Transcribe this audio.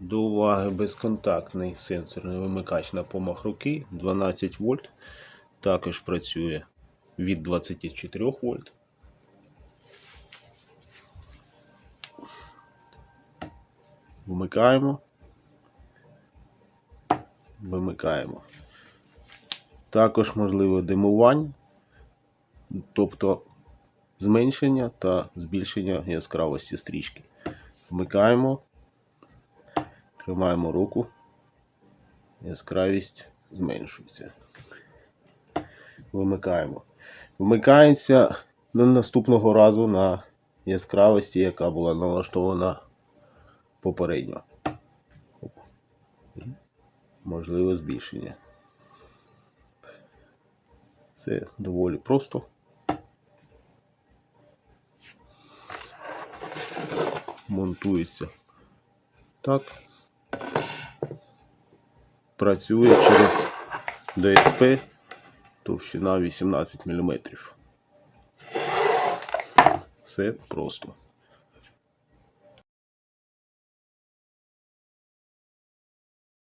До уваги безконтактний сенсорний вимикач на помах руки 12 вольт. Також працює від 24 вольт. Вмикаємо. Вимикаємо. Також можливе димування, тобто зменшення та збільшення яскравості стрічки. Вмикаємо. Тримаємо руку. Яскравість зменшується. Вимикаємо. Вмикається на наступного разу на яскравості, яка була налаштована попередньо. Оп. Можливе збільшення. Це доволі просто. Монтується так. Працює через ДСП товщина 18 мм. Все просто.